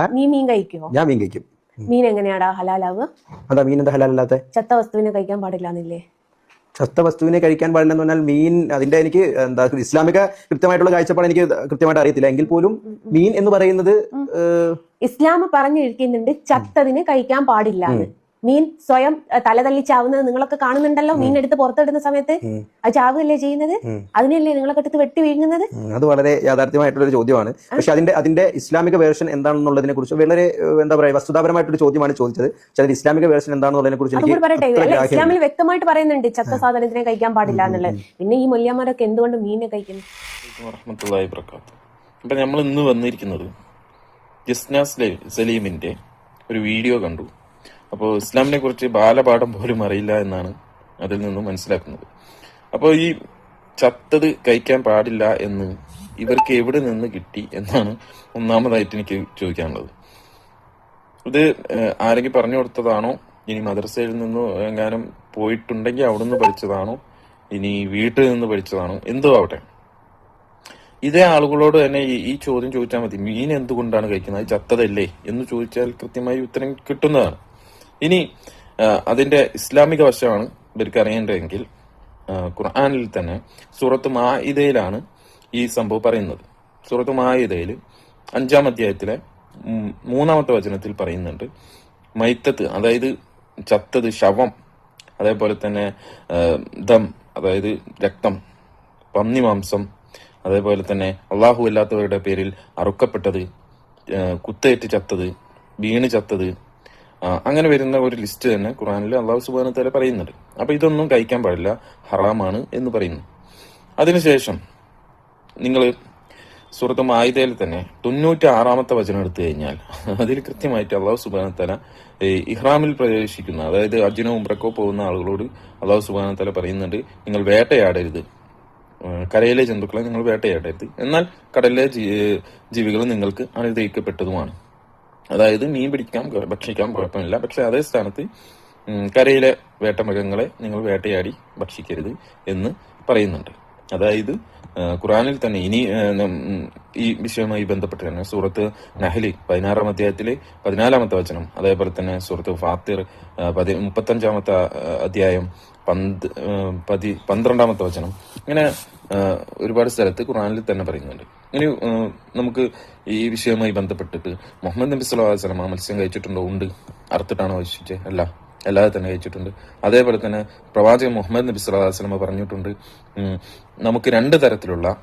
ആ? നീ മീൻ കഴിക്കുമോ ഞാൻ മീൻ കഴിക്കും. മീൻ എങ്ങനെയാടാ ഹലാലാവ്? അതാ മീൻ എന്താ ഹലാലല്ലാത്ത? ചത്ത വസ്തുവിനെ കഴിക്കാൻ പാടില്ലാന്നില്ലേ? ചത്ത വസ്തുവിനെ കഴിക്കാൻ പാടില്ല എന്ന് പറഞ്ഞാൽ മീൻ അതിന്റെ എനിക്ക് എന്താ ഇസ്ലാമിക കൃത്യമായിട്ടുള്ള കാഴ്ചപ്പാട് എനിക്ക് കൃത്യമായിട്ട് അറിയത്തില്ല. എങ്കിൽ പോലും മീൻ എന്ന് പറയുന്നത് ഇസ്ലാം പറഞ്ഞിരിക്കുന്നുണ്ട് ചത്തതിനെ കഴിക്കാൻ പാടില്ല മീൻ സ്വയം തലതല്ലിച്ചാവുന്നത് തലതല്ലി ചാവുന്നത് നിങ്ങളൊക്കെ കാണുന്നുണ്ടല്ലോ മീൻ എടുത്ത് പുറത്തെടുക്കുന്ന സമയത്ത് അത് ചാവുകയല്ലേ ചെയ്യുന്നത്? അതിനല്ലേ നിങ്ങളൊക്കെ എടുത്ത് വെട്ടി വീഴുന്നത് അത് വളരെ യാഥാർത്ഥ്യമായിട്ടുള്ള ഒരു ചോദ്യമാണ് പക്ഷെ അതിന്റെ അതിന്റെ ഇസ്ലാമിക വേർഷൻ എന്താണെന്നുള്ളതിനെ കുറിച്ച് വളരെ എന്താ പറയുക വസ്തുതാപരമായിട്ടൊരു ചോദ്യമാണ് ചോദിച്ചത്. പക്ഷെ അതിന്റെ ഇസ്ലാമിക വേർഷൻ എന്താണെന്നുള്ളതിനെ കുറിച്ച് പറയട്ടെ. ഇസ്ലാമിൽ വ്യക്തമായിട്ട് പറയുന്നുണ്ട് ചത്ത സാധനത്തിനെ കഴിക്കാൻ പാടില്ല എന്നുള്ളത്. പിന്നെ ഈ മൊല്യന്മാരൊക്കെ എന്തുകൊണ്ട് മീനെ കഴിക്കുന്നു? അപ്പം നമ്മൾ ഇന്ന് വന്നിരിക്കുന്നത് ജിസ്നാസ് സ്ലേ- സലീമിന്റെ ഒരു വീഡിയോ കണ്ടു. അപ്പോൾ ഇസ്ലാമിനെ കുറിച്ച് ബാലപാഠം പോലും അറിയില്ല എന്നാണ് അതിൽ നിന്നും മനസ്സിലാക്കുന്നത്. അപ്പോൾ ഈ ചത്തത് കഴിക്കാൻ പാടില്ല എന്ന് ഇവർക്ക് എവിടെ നിന്ന് കിട്ടി എന്നാണ് ഒന്നാമതായിട്ട് എനിക്ക് ചോദിക്കാനുള്ളത്. ഇത് ആരെങ്കിലും പറഞ്ഞു കൊടുത്തതാണോ? ഇനി മദ്രസയിൽ നിന്നോ എങ്ങാനും പോയിട്ടുണ്ടെങ്കിൽ അവിടെ നിന്ന് പഠിച്ചതാണോ? ഇനി വീട്ടിൽ നിന്ന് പഠിച്ചതാണോ? എന്തോ ആവട്ടെ. ഇതേ ആളുകളോട് തന്നെ ഈ ചോദ്യം ചോദിച്ചാൽ മതി. മീൻ എന്തുകൊണ്ടാണ് കഴിക്കുന്നത്? ചത്തതല്ലേ? എന്ന് ചോദിച്ചാൽ കൃത്യമായി ഉത്തരം കിട്ടുന്നതാണ്. ഇനി അതിന്റെ ഇസ്ലാമിക വശമാണ് ഇവർക്ക് അറിയേണ്ടതെങ്കിൽ ഖുർആാനിൽ തന്നെ സൂറത്ത് മാഇദയിലാണ് ഈ സംഭവം പറയുന്നത്. സൂറത്ത് മായിദയിൽ അഞ്ചാം അധ്യായത്തിലെ മൂന്നാമത്തെ വചനത്തിൽ പറയുന്നുണ്ട് മൈത്തത്ത് അതായത് ചത്തത് ശവം അതേപോലെ തന്നെ ദം അതായത് രക്തം പന്നി മാംസം അതേപോലെ തന്നെ അള്ളാഹു അല്ലാത്തവരുടെ പേരിൽ അറുക്കപ്പെട്ടത് കുത്തേറ്റ് ചത്തത് വീണ് ചത്തത് അങ്ങനെ വരുന്ന ഒരു ലിസ്റ്റ് തന്നെ ഖുറാനിൽ അള്ളാഹു സുബാന തല പറയുന്നുണ്ട്. അപ്പൊ ഇതൊന്നും കഴിക്കാൻ പാടില്ല ഹറാമാണ് എന്ന് പറയുന്നു. അതിനുശേഷം നിങ്ങൾ സൂറത്ത് മായുതയിൽ തന്നെ തൊണ്ണൂറ്റി ആറാമത്തെ വചനം എടുത്തു കഴിഞ്ഞാൽ അതിൽ കൃത്യമായിട്ട് അള്ളാഹു സുബാന തല ഇഹ്റാമിൽ പ്രവേശിക്കുന്ന. അതായത് അർജുനോ ഉംറക്കോ പോകുന്ന ആളുകളോട് അള്ളാഹു സുബാന തല പറയുന്നുണ്ട് നിങ്ങൾ വേട്ടയാടരുത്. കരയിലെ ജന്തുക്കളെ നിങ്ങൾ വേട്ടയാടരുത്. എന്നാൽ കടലിലെ ജീവികൾ നിങ്ങൾക്ക് അനുഗ്രഹിക്കപ്പെട്ടതുമാണ്. അതായത് മീൻ പിടിക്കാം ഭക്ഷിക്കാം കുഴപ്പമില്ല. പക്ഷെ അതേ സ്ഥാനത്ത് കരയിലെ വേട്ടമൃഗങ്ങളെ നിങ്ങൾ വേട്ടയാടി ഭക്ഷിക്കരുത് എന്ന് പറയുന്നുണ്ട്. അതായത് ഖുറാനിൽ തന്നെ ഇനി ഈ വിഷയവുമായി ബന്ധപ്പെട്ട് തന്നെ സൂറത്ത് നഹലി പതിനാറാം അധ്യായത്തിലെ പതിനാലാമത്തെ വചനം അതേപോലെ തന്നെ സൂറത്ത് ഫാത്തിർ പതി മുപ്പത്തഞ്ചാമത്തെ അധ്യായം പന്ത് പതി പന്ത്രണ്ടാമത്തെ വചനം ഇങ്ങനെ ഒരുപാട് സ്ഥലത്ത് ഖുറാനിൽ തന്നെ പറയുന്നുണ്ട്. ഇനി നമുക്ക് ഈ വിഷയവുമായി ബന്ധപ്പെട്ടിട്ട് മുഹമ്മദ് നബി വസല്ലം ആ മത്സ്യം കഴിച്ചിട്ടുണ്ടോ? ഉണ്ട്. അറുത്തിട്ടാണോ കഴിച്ചിട്ട് അല്ല. അല്ലാതെ തന്നെ കഴിച്ചിട്ടുണ്ട്. അതേപോലെ തന്നെ പ്രവാചകൻ മുഹമ്മദ് നബി അലൈഹി വസല്ലം പറഞ്ഞിട്ടുണ്ട് നമുക്ക് രണ്ട് തരത്തിലുള്ള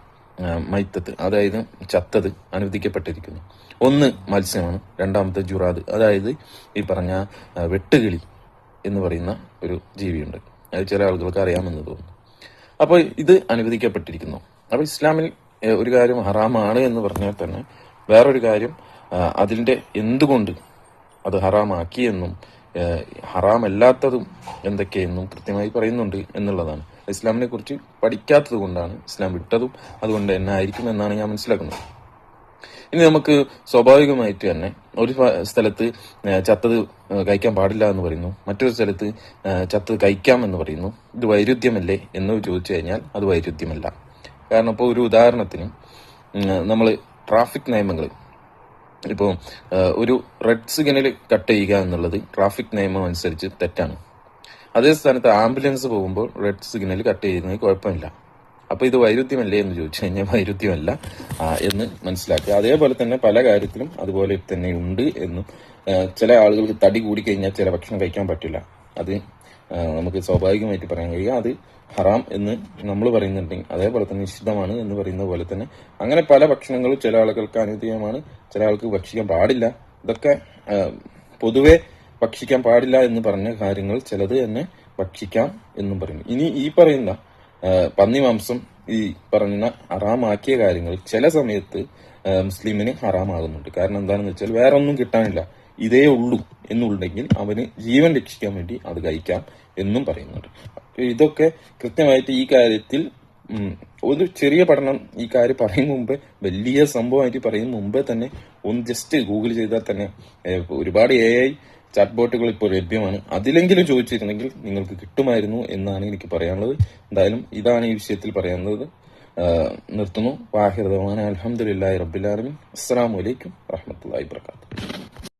മൈത്തത്ത് അതായത് ചത്തത് അനുവദിക്കപ്പെട്ടിരിക്കുന്നു. ഒന്ന് മത്സ്യമാണ് രണ്ടാമത്തെ ജുറാദ്. അതായത് ഈ പറഞ്ഞ വെട്ടുകിളി എന്ന് പറയുന്ന ഒരു ജീവിയുണ്ട്. അത് ചില ആളുകൾക്ക് അറിയാമെന്ന് തോന്നുന്നു. അപ്പോൾ ഇത് അനുവദിക്കപ്പെട്ടിരിക്കുന്നു. അപ്പോൾ ഇസ്ലാമിൽ ഒരു കാര്യം ഹറാമാണ് എന്ന് പറഞ്ഞാൽ തന്നെ വേറൊരു കാര്യം അതിന്റെ എന്തുകൊണ്ട് അത് ഹറാമാക്കിയെന്നും ഹറാമല്ലാത്തതും എന്തൊക്കെയെന്നും കൃത്യമായി പറയുന്നുണ്ട് എന്നുള്ളതാണ്. ഇസ്ലാമിനെ കുറിച്ച് പഠിക്കാത്തത് കൊണ്ടാണ് ഇസ്ലാം വിട്ടതും അതുകൊണ്ട് തന്നെ ആയിരിക്കും എന്നാണ് ഞാൻ മനസ്സിലാക്കുന്നത്. ഇനി നമുക്ക് സ്വാഭാവികമായിട്ട് തന്നെ ഒരു സ്ഥലത്ത് ചത്തത് കഴിക്കാൻ പാടില്ല എന്ന് പറയുന്നു. മറ്റൊരു സ്ഥലത്ത് ചത്തത് കഴിക്കാം എന്ന് പറയുന്നു. ഇത് വൈരുദ്ധ്യമല്ലേ എന്ന് ചോദിച്ചു കഴിഞ്ഞാൽ അത് വൈരുദ്ധ്യമല്ല. കാരണം ഇപ്പോൾ ഒരു ഉദാഹരണത്തിന് നമ്മൾ ട്രാഫിക് നിയമങ്ങൾ ഇപ്പോൾ ഒരു റെഡ് സിഗ്നൽ കട്ട് ചെയ്യുക എന്നുള്ളത് ട്രാഫിക് നിയമം അനുസരിച്ച് തെറ്റാണ്. അതേ സ്ഥാനത്ത് ആംബുലൻസ് പോകുമ്പോൾ റെഡ് സിഗ്നൽ കട്ട് ചെയ്യുന്നത് കുഴപ്പമില്ല. അപ്പോൾ ഇത് വൈരുദ്ധ്യമല്ലേ എന്ന് ചോദിച്ചു കഴിഞ്ഞാൽ വൈരുദ്ധ്യമല്ല എന്ന് മനസ്സിലാക്കി അതേപോലെ തന്നെ പല കാര്യത്തിലും അതുപോലെ തന്നെ ഉണ്ട് എന്നും ചില ആളുകൾക്ക് തടി കൂടി കഴിഞ്ഞാൽ ചില ഭക്ഷണം കഴിക്കാൻ പറ്റില്ല. അത് നമുക്ക് സ്വാഭാവികമായിട്ട് പറയാൻ കഴിയുക അത് ഹറാം എന്ന് നമ്മൾ പറയുന്നുണ്ടെങ്കിൽ അതേപോലെ തന്നെ നിഷിദ്ധമാണ് എന്ന് പറയുന്ന പോലെ തന്നെ അങ്ങനെ പല ഭക്ഷണങ്ങളും ചില ആളുകൾക്ക് അനുദീയമാണ് ചില ആൾക്ക് ഭക്ഷിക്കാൻ പാടില്ല. ഇതൊക്കെ പൊതുവെ ഭക്ഷിക്കാൻ പാടില്ല എന്ന് പറഞ്ഞ കാര്യങ്ങൾ ചിലത് തന്നെ ഭക്ഷിക്കാം എന്നും പറയുന്നു. ഇനി ഈ പറയുന്ന പന്നി മാംസം ഈ പറഞ്ഞ ഹറാമാക്കിയ കാര്യങ്ങൾ ചില സമയത്ത് മുസ്ലിമിന് ഹറാമാകുന്നുണ്ട്. കാരണം എന്താണെന്ന് വെച്ചാൽ വേറെ ഒന്നും കിട്ടാനില്ല. ഇതേ ഉള്ളൂ എന്നുണ്ടെങ്കിൽ അവന് ജീവൻ രക്ഷിക്കാൻ വേണ്ടി അത് കഴിക്കാം എന്നും പറയുന്നുണ്ട്. ഇതൊക്കെ കൃത്യമായിട്ട് ഈ കാര്യത്തിൽ ഒരു ചെറിയ പഠനം ഈ കാര്യം പറയും മുമ്പേ വലിയ സംഭവമായിട്ട് പറയും മുമ്പേ തന്നെ ഒന്ന് ജസ്റ്റ് ഗൂഗിൾ ചെയ്താൽ തന്നെ ഒരുപാട് എ ഐ ചാറ്റ് ബോട്ടുകൾ ഇപ്പോൾ ലഭ്യമാണ്. അതിലെങ്കിലും ചോദിച്ചിരുന്നെങ്കിൽ നിങ്ങൾക്ക് കിട്ടുമായിരുന്നു എന്നാണ് എനിക്ക് പറയാനുള്ളത്. എന്തായാലും ഇതാണ് ഈ വിഷയത്തിൽ പറയാനുള്ളത്. നിർത്തുന്നു. വാഹിർദവാൻ അലഹമുല്ലാ റബ്ബുലാലമി അസ്സാം വലൈക്കും വാഹമത്തല്ലാ വാബർക്കാത്തു